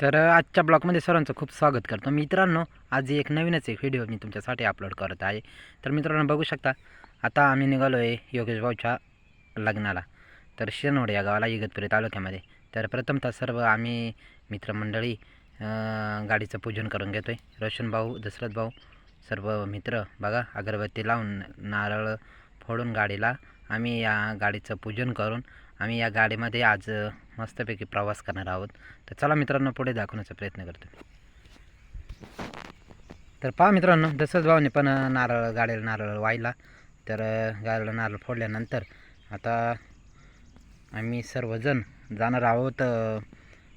तर आजच्या ब्लॉगमध्ये सर्वांचं खूप स्वागत करतो. मित्रांनो आज एक नवीनच एक व्हिडिओ मी तुमच्यासाठी अपलोड करत आहे. तर मित्रांनो बघू शकता आता आम्ही निघालो आहे योगेश भाऊच्या लग्नाला. तर शेनवड या गावाला इगतपुरी तालुक्यामध्ये. तर प्रथमतः सर्व आम्ही मित्रमंडळी गाडीचं पूजन करून घेतो आहे रोशन भाऊ दशरथ भाऊ सर्व मित्र बघा अगरबत्ती लावून नारळ फोडून गाडीला आम्ही या गाडीचं पूजन करून आम्ही या गाडीमध्ये आज मस्तपैकी प्रवास करणार आहोत. तर चला मित्रांनो पुढे दाखवण्याचा प्रयत्न करतो तर पहा मित्रांनो दसच भाऊने पण नारळ गाडीला नारळ वाहिला. तर गाडीला नारळ फोडल्यानंतर आता आम्ही सर्वजण जाणार आहोत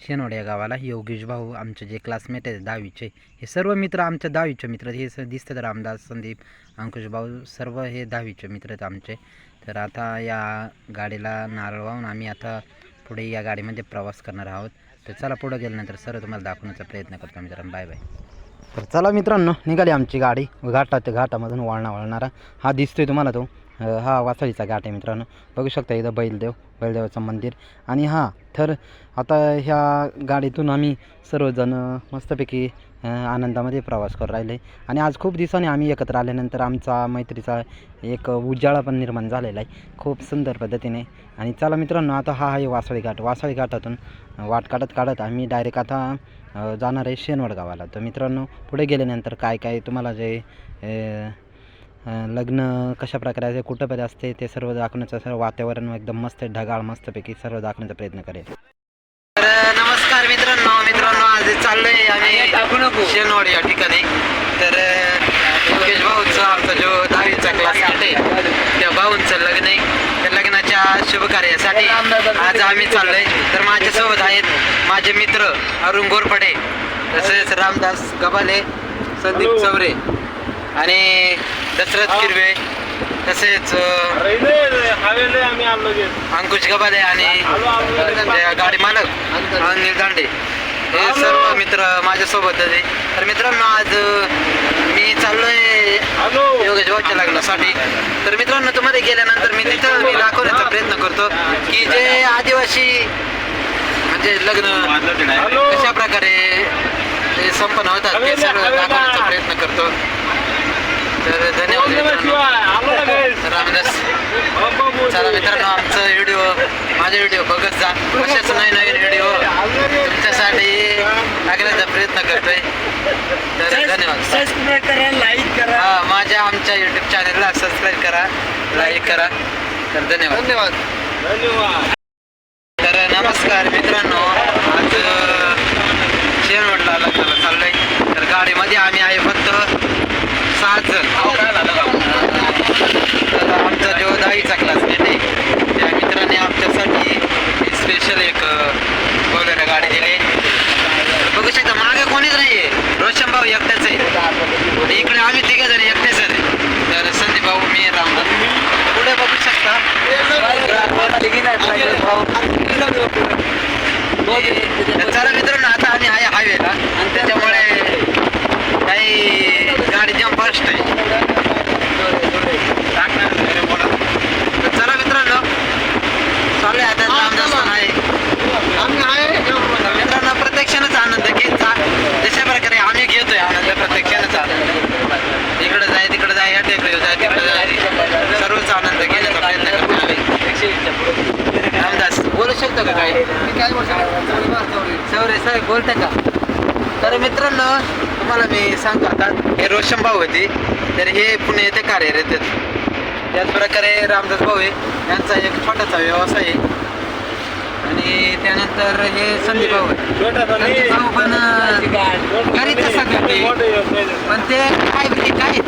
शेनोड या गावाला. योगेश भाऊ आमचे जे क्लासमेट आहेत दहावीचे हे सर्व मित्र आमच्या दहावीचे मित्र हे दिसतं दिसतात रामदास संदीप अंकुश भाऊ सर्व हे दहावीचे मित्र आहेत आमचे. तर आता या गाडीला नारळ वाहून आम्ही आता पुढे या गाडीमध्ये प्रवास करणार आहोत. तर चला पुढं गेल्यानंतर सर्व तुम्हाला दाखवण्याचा प्रयत्न करतो मित्रांनो. Bye bye. तर चला मित्रांनो निघाली आमची गाडी. घाटात घाटामधून वळणा वळणारा. हा दिसतोय तुम्हाला तो. हा वासळीचा घाट आहे मित्रांनो. बघू शकता इथं बैलदेव बैलदेवाचं मंदिर. आणि हां तर आता ह्या गाडीतून आम्ही सर्वजण मस्तपैकी आनंदामध्ये प्रवास करू राहिले. आणि आज खूप दिवसांनी आम्ही एकत्र आल्यानंतर आमचा मैत्रीचा एक उजाळा पण निर्माण झालेला आहे. खूप सुंदर पद्धतीने. आणि चला मित्रांनो आता हा आहे वासळी घाट. वासळी घाटातून वाट काढत काढत आम्ही डायरेक्ट आता जाणार आहे शेनवड गावाला. तर मित्रांनो पुढे गेल्यानंतर काय काय तुम्हाला जे लग्न कशा प्रकारे असते कुठं असते ते सर्व दाखवण्याचं सर्व वातावरण एकदम मस्त ढगाळ मस्तपैकी सर्व दाखवण्याचा प्रयत्न करेल. आज चाललोय आम्ही शेनवाड या ठिकाणी. तर योगेश भाऊचा आमचा जो दहावीचा क्लासमेट आहे त्या भाऊंचं लग्न आहे. त्या लग्नाच्या शुभ कार्यासाठी आज आम्ही चाललोय. तर माझ्यासोबत आहेत माझे मित्र अरुण गोरपडे तसेच रामदास गबाले संदीप चौरे आणि दशरथ किरवे तसेच अंकुश गबाले आणि गाडी मालक अनिल दांडे. हे सर्व मित्र माझ्यासोबत आहे. तर मित्रांनो आज मी चाललोय योगेश भाऊच्या लग्नासाठी. तर मित्रांनो तुम्हाला गेल्यानंतर मी तिथं मी दाखवण्याचा प्रयत्न करतो की जे आदिवासी म्हणजे लग्न कशा प्रकारे ते संपन्न होतात ते सर्व दाखवण्याचा प्रयत्न करतो. तर धन्यवाद मित्रांनो. रामदास चला मित्रांनो आमचं व्हिडिओ माझे व्हिडिओ बघत जा. असेच नवीन नवीन व्हिडिओ तुमच्यासाठी टाकण्याचा प्रयत्न करतोय. तर धन्यवाद. सबस्क्राईब करा लाईक करा. हा माझ्या आमच्या युट्यूब चॅनलला सबस्क्राईब करा लाईक करा. तर धन्यवाद. धन्यवाद. धन्यवाद. तर नमस्कार मित्रांनो. आज शेणवडला लग्नाला चाललोय. तर गाडीमध्ये आम्ही आहे फक्त सहा जण तर आमचा जो दहावीचा क्लासमेट आहे त्या मित्राने आमच्यासाठी स्पेशल एक बोलेरो गाडी दिली तर बघू शकता मागे कोणीच नाही आहे रोशन भाऊ एकटाच आहे आणि इकडे आम्ही तिघे जण एकटेच आहे तर संदीप भाऊ मी रामदास पुढे बघू शकता तर चला मित्रांनो आता आम्ही आहे हायवेला आणि त्याच्यामुळे काही गाडी जाम फास्ट आहे तर चला मित्रांनो चालू आहे आता रामदास पण आहे तर मित्रांनो प्रत्यक्षानच आनंद घेत जा जशा प्रकारे आम्ही घेतोय आनंद प्रत्यक्षानच आनंद इकडे जाय तिकडे जाय या टेकडे जाय तिकडे जाय सर्वच आनंद घेण्याचा प्रयत्न करतो आम्ही रामदास बोलू का काही सवरे साहेब बोलता? का? तर मित्रांनो तुम्हाला मी सांगतो आता हे रोशन भाऊ होते तर हे पुणे येथे कार्यरत आहेत. त्याचप्रकारे रामदास भाऊ आहे. यांचा एक छोटासा व्यवसाय आहे. आणि त्यानंतर हे संदीप भाऊ आहे. संदीप भाऊ पण घरीच असतात ते. पण ते काय ते काय?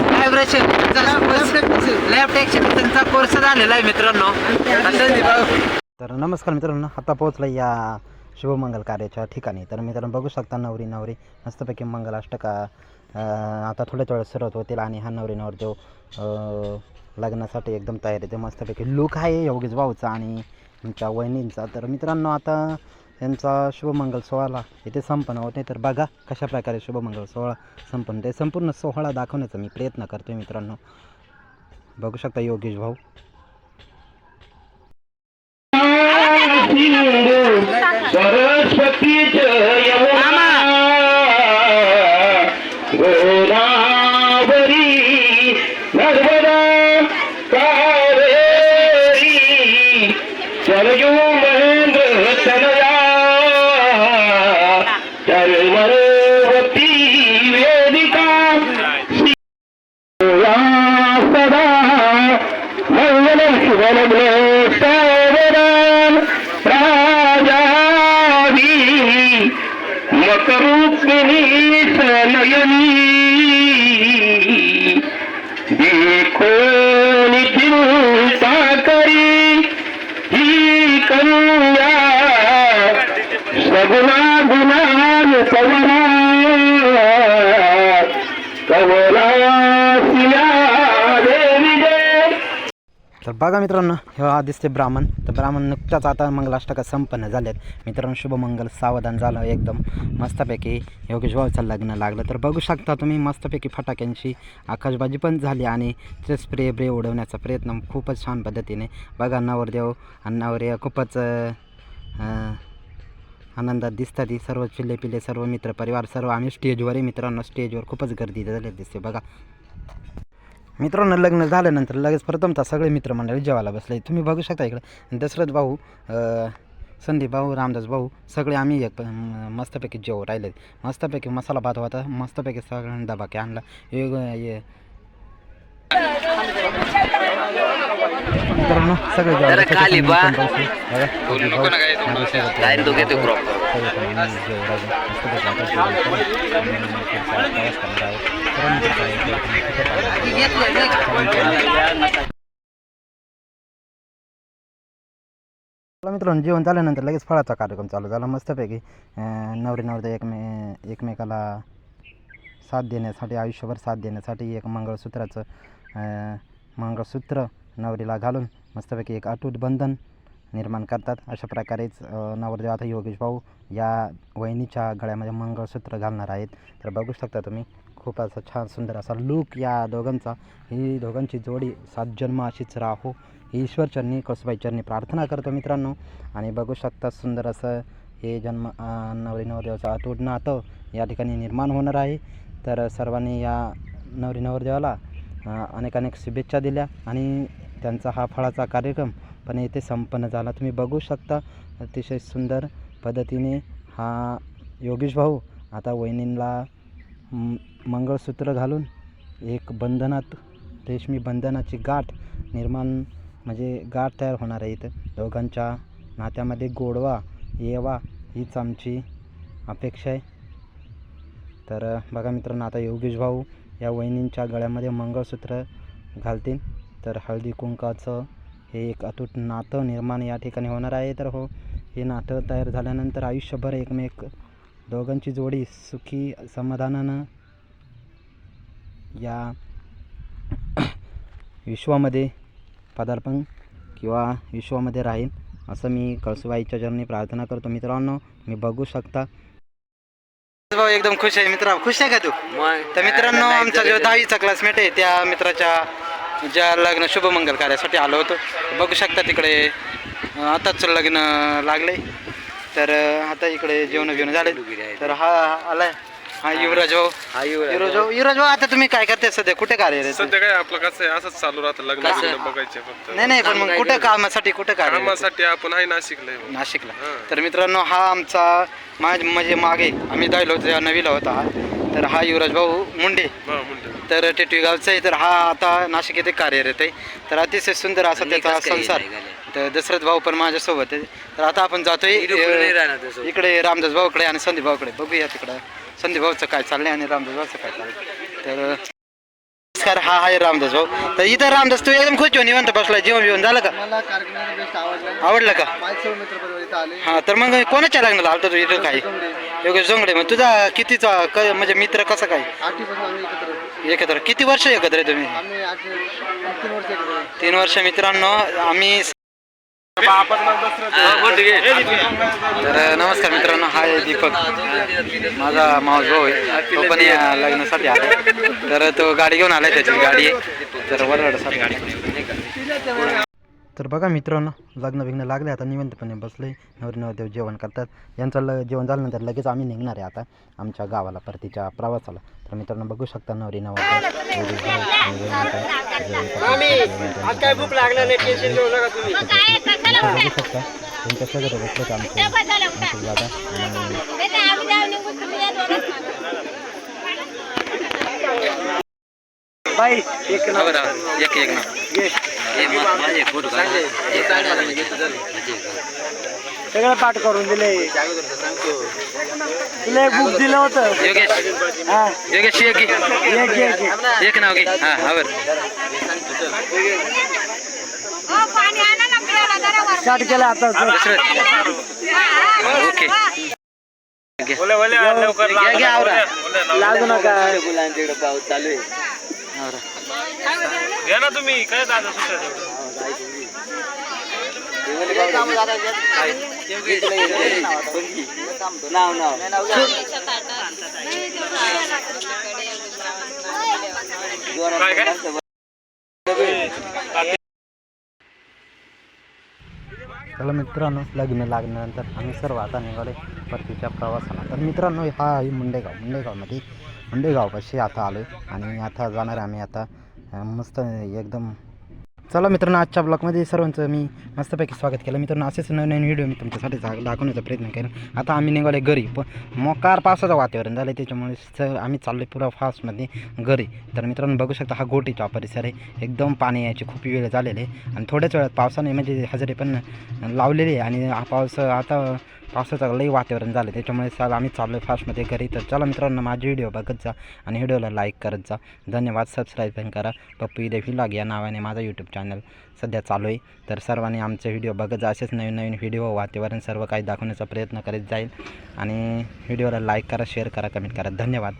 व्हायब्रेशन लॅब टेक्शन त्यांचा कोर्स झालेला आहे मित्रांनो. तर नमस्कार मित्रांनो आता पोहोचला या शुभमंगल कार्याच्या ठिकाणी. तर मित्रांनो बघू शकता नवरी नवरी मस्तपैकी मंगलाष्टका आता थोड्या थोड्या सुरुवात होतील आणि हा नवरी नवरदेव लग्नासाठी एकदम तयार आहे ते मस्तपैकी लुक आहे योगेश भाऊचा आणि आमच्या वहिनींचा. तर मित्रांनो आता यांचा शुभमंगल सोहळा इथे संपन्न होते तर बघा कशा प्रकारे शुभमंगल सोहळा संपन्न ते संपूर्ण सोहळा दाखवण्याचा मी प्रयत्न करतोय मित्रांनो. बघू शकता योगेश भाऊ. திரு बघा मित्रांनो हे हा दिसते ब्राह्मण. तर ब्राह्मण नुकताच आता मंगलाष्टका संपन्न झालेत. मित्रांनो शुभमंगल सावधान झालं एकदम मस्तपैकी योगेश भाऊचं लग्न लागलं. तर बघू शकता तुम्ही मस्तपैकी फटाक्यांची आकाशबाजी पण झाली आणि ते स्प्रे ब्रे उडवण्याचा प्रयत्न खूपच छान पद्धतीने. बघा नवरदेव आणि खूपच आनंदात दिसतात. ही सर्व चिल्ले पिल्ले सर्व मित्र परिवार सर्व आम्ही स्टेजवर आहे मित्रांनो. स्टेजवर खूपच गर्दी झाली दिसते. बघा. मित्रांनो लग्न झाल्यानंतर लगेच प्रथमतः सगळे मित्रमंडळी जेवायला बसले. तुम्ही बघू शकता इकडे दशरथ भाऊ संदीप भाऊ रामदास भाऊ सगळे आम्ही एक मस्तपैकी जेव राहिले. मस्तपैकी मसाला भात होता मस्तपैकी सगळ्यांनी दबाके आणला. वेग हे मित्रांनो सगळे जेवायला बसले. खाली मी बा. पण बसले. बघा, संदीप भाऊ, मित्रांनो जेवण झाल्यानंतर लगेच फळाचा कार्यक्रम चालू झाला मस्तपैकी नवरी नवरदे एकमे एकमेकाला साथ देण्यासाठी आयुष्यभर साथ देण्यासाठी एक मंगळसूत्राचं मंगळसूत्र नवरीला घालून मस्तपैकी एक अटूट बंधन निर्माण करतात. अशा प्रकारेच नवरदेवाचा नवरदेव आता योगेश भाऊ या वहिनीच्या गळ्यामध्ये मंगळसूत्र घालणार आहेत. तर बघू शकता तुम्ही खूप असा छान सुंदर असा लूक या दोघांचा. ही दोघांची जोडी सात जन्म अशीच राहो. ईश्वर चरणी कसबाई चरणी प्रार्थना करतो मित्रांनो. आणि बघू शकता सुंदर असं हे जन्म नवरी नवरदेवाचं अतूट नातं या ठिकाणी निर्माण होणार आहे. तर सर्वांनी या नवरी नवरदेवाला अनेक अनेक शुभेच्छा दिल्या. आणि त्यांचा हा फळाचा कार्यक्रम पण येथे संपन्न झाला. तुम्ही बघू शकता अतिशय सुंदर पद्धतीने हा योगेश भाऊ आता वहिनींला मंगळसूत्र घालून एक बंधनात रेशमी बंधनाची गाठ निर्माण म्हणजे गाठ तयार होणार आहे इथं. दोघांच्या नात्यामध्ये गोडवा येवा हीच आमची अपेक्षा आहे. तर बघा मित्रांनो आता योगेश भाऊ या वहिनींच्या गळ्यामध्ये मंगळसूत्र घालतील. तर हळदी कुंकाचं हे एक अतूट नातं निर्माण या ठिकाणी होणार आहे. तर हो हे नातं तयार झाल्यानंतर आयुष्यभर एकमेक दोघांची जोडी सुखी समाधानानं या विश्वामध्ये पदार्पण किंवा विश्वामध्ये राहील असं मी कळसुबाईच्या चरणी प्रार्थना करतो. मित्रांनो मी बघू शकता. भाऊ एकदम खुश आहे मित्र. खुश आहे का तू? तर मित्रांनो आमचा जो दहावीचा क्लासमेट आहे त्या मित्राच्या ज्या लग्न शुभमंगल कार्यासाठी आलो होतो. बघू शकता तिकडे आताच लग्न लागले तर आता इकडे जेवण बिवणं झाले तर हा आलाय. हा युवराज भाऊ. हा युवराज युवराज भाऊ. युवराज भाऊ आता तुम्ही काय करते सध्या? कुठे कार्य सध्या काय आपलं कसं आहे? असंच चालू राहतं लग्न? बिग्न बघायचे फक्त. नाही नाही पण मग कुठं कामासाठी कुठं कार्य? कामासाठी आपण आहे नाशिकला आहे. नाशिकला. तर मित्रांनो हा आमचा माझ म्हणजे मागे आम्ही जायलो होतो तेव्हा नवीला होता. हा तर हा युवराज भाऊ मुंडे. हा मुंडे. तर टेटवी गावचा आहे तर हा आता नाशिक येथे कार्यरत आहे. तर अतिशय सुंदर असा त्याचा संसार. तर दशरथ भाऊ पण माझ्यासोबत आहे. तर आता आपण जातोय इकडे रामदास भाऊकडे आणि संदीप भाऊकडे. बघूया तिकडं. संदीप भाऊचं काय चाललंय आणि रामदास भाऊचं काय चाललंय. तर नमस्कार हा आहे रामदास भाऊ. तर इथं रामदास तू एकदम खुश हो निवंत बसला जेवण बिवण झालं का? आवडला का? आले. हा तर मग कोणाच्या लग्नाला आलता तू इथं काय योगेश जोंगडे. मग तुझा कितीचा क म्हणजे मित्र कसा काय? एकत्र. किती वर्ष एकत्र आहे तुम्ही? आम्ही आठ तीन वर्ष एकत्र होतो. तीन वर्ष मित्रांनो आम्ही तर नमस्कार मित्रांनो हा आहे दीपक. माझा मावस भाऊ आहे. तो पण या लग्नासाठी आला तर तो गाडी घेऊन आलाय त्याची गाडी. आहे तर वरडसाठी गाडी. तर बघा मित्रांनो लग्न बिग्न लागले आता निवंतपणे बसले नवरी नवरदेव जेवण करतात. यांचं ल जेवण झाल्यानंतर लगेच आम्ही निघणार आहे आता आमच्या गावाला परतीच्या प्रवासाला. तर मित्रांनो बघू शकता नवरी शकता. त्यांच्या सगळं बसले आमचे. दादा. बाई एक ना एक एक ना सगळं पाठ करून दिले तुला एक बुक दिलं होतं. योगेश. हा. योगेश एक एक एक एक. एक नाव घे. हां आवर स्टार्ट केलं आता. ओके. लागू नका. चला चला मित्रांनो लग्न लागल्यानंतर आम्ही सर्व आता निघाले परतीच्या प्रवासाला. तर मित्रांनो हा आहे मुंडेगाव. मुंडेगावमध्ये मुंडेगावपाशी आता आलो आणि आता जाणार आम्ही आता मस्त एकदम. चला मित्रांनो आजच्या ब्लॉगमध्ये सर्वांचं मी मस्तपैकी स्वागत केलं. मित्रांनो असेच नवीन नवीन व्हिडिओ मी तुमच्यासाठी दाखवण्याचा प्रयत्न करेन. आता आम्ही निघाले घरी पण मोकार पावसाचं वातावरण झालं त्याच्यामुळे स आम्ही चाललो पुरा फास्टमध्ये घरी. तर मित्रांनो बघू शकता हा गोटीचा परिसर आहे. एकदम पाणी यायची खूप वेळ झालेले आहे. आणि थोड्याच वेळात पावसाने म्हणजे हजेरी पण लावलेली आहे. आणि हा पाऊस आता पावसाचं लई वातावरण झालं त्याच्यामुळे चाल आम्ही चाललो आहे फास्टमध्ये घरी. तर चला मित्रांनो माझे व्हिडिओ बघत जा आणि व्हिडिओला लाईक करत जा. धन्यवाद. सबस्क्राईब पण करा. पप्पू देवी व्हिलॉग या नावाने माझा यूट्यूब चॅनल सध्या चालू आहे. तर सर्वांनी आमचे व्हिडिओ बघत जा. असेच नवीन नवीन व्हिडिओ वातावरण सर्व काही दाखवण्याचा प्रयत्न करीत जाईल. आणि व्हिडिओला लाईक करा शेअर करा कमेंट करा. धन्यवाद.